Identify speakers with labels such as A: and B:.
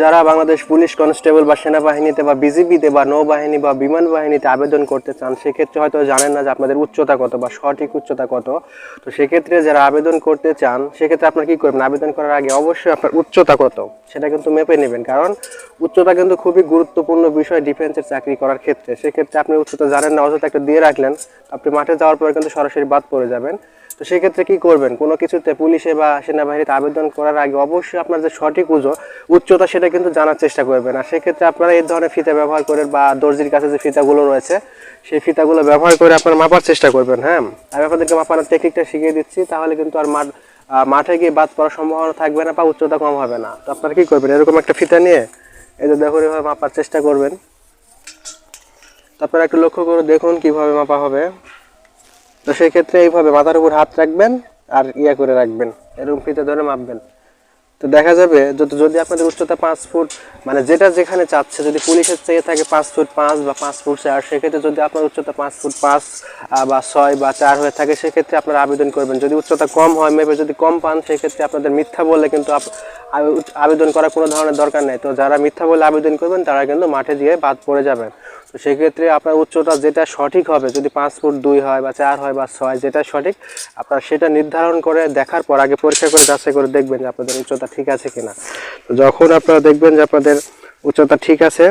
A: যারা Bangladesh police constable বা সেনাবাহিনীতে বা বিজিবিতে বা নৌবাহিনী বা বিমান বাহিনীতে আবেদন করতে চান, সেক্ষেত্রে হয়তো জানেন না যে আপনাদের উচ্চতা কত বা সঠিক উচ্চতা কত। তো সেক্ষেত্রে যারা আবেদন করতে চান, সেক্ষেত্রে আপনার কি করবেন? আবেদন করার আগে অবশ্যই আপনার উচ্চতা কত, সেটা কিন্তু মেপে নেবেন। কারণ উচ্চতা কিন্তু খুবই গুরুত্বপূর্ণ বিষয় ডিফেন্সের চাকরি করার ক্ষেত্রে। সেক্ষেত্রে আপনি উচ্চতা জানেন না, অযথা একটা দিয়ে রাখলেন, আপনি মাঠে যাওয়ার পরে কিন্তু সরাসরি বাদ পড়ে যাবেন। তো সেক্ষেত্রে কি করবেন? কোনো কিছুতে পুলিশে বা সেনাবাহিনীতে আবেদন করার আগে অবশ্যই আপনার যে সঠিক উজো, উচ্চতা সেটা কিন্তু জানার চেষ্টা করবেন। আর সেক্ষেত্রে আপনারা এই ধরনের ফিতা ব্যবহার করেন বা দর্জির কাছে যে ফিতাগুলো রয়েছে, সেই ফিতাগুলো ব্যবহার করে আপনারা মাপার চেষ্টা করবেন হ্যাঁ? আমি আপনাদেরকে মাপানোর টেকনিকটা শিখিয়ে দিচ্ছি, তাহলে কিন্তু আর মাঠ মাঠে গিয়ে বাদ পড়ার সম্ভাবনা থাকবে না বা উচ্চতা কম হবে না। তো আপনারা কি করবেন? এরকম একটা ফিতা নিয়ে এই যে দেখুন, এভাবে মাপার চেষ্টা করবেন। তারপরে একটু লক্ষ্য করে দেখুন কীভাবে মাপা হবে। তো সেই ক্ষেত্রে এইভাবে মাথার উপর হাত রাখবেন আর ইয়ে করে রাখবেন এরকম ফিতে ধরে মাপবেন। তো দেখা যাবে যদি আপনাদের উচ্চতা পাঁচ ফুট মানে যেটা যেখানে চাচ্ছে, যদি পুলিশের চেয়ে থাকে পাঁচ ফুট পাঁচ বা পাঁচ ফুট চার, সেক্ষেত্রে যদি আপনার উচ্চতা পাঁচ ফুট পাঁচ বা ছয় বা চার হয়ে থাকে, সেক্ষেত্রে আপনারা আবেদন করবেন। যদি উচ্চতা কম হয় মেপে যদি কম পান, সেক্ষেত্রে আপনাদের মিথ্যা বললে কিন্তু আবেদন করার কোনো ধরনের দরকার নেই। তো যারা মিথ্যা বলে আবেদন করবেন, তারা কিন্তু মাঠে গিয়ে বাদ পড়ে যাবেন। তো সেক্ষেত্রে আপনার উচ্চতা যেটা সঠিক হবে, যদি পাঁচ ফুট দুই হয় বা চার হয় বা ছয়, যেটা সঠিক, আপনার সেটা নির্ধারণ করে দেখার পর আগে পরীক্ষা করে যাচাই করে দেখবেন যে আপনাদের উচ্চতা ঠিক আছে কিনা। যখন আপনারা দেখবেন যে আপনাদের উচ্চতা ঠিক আছে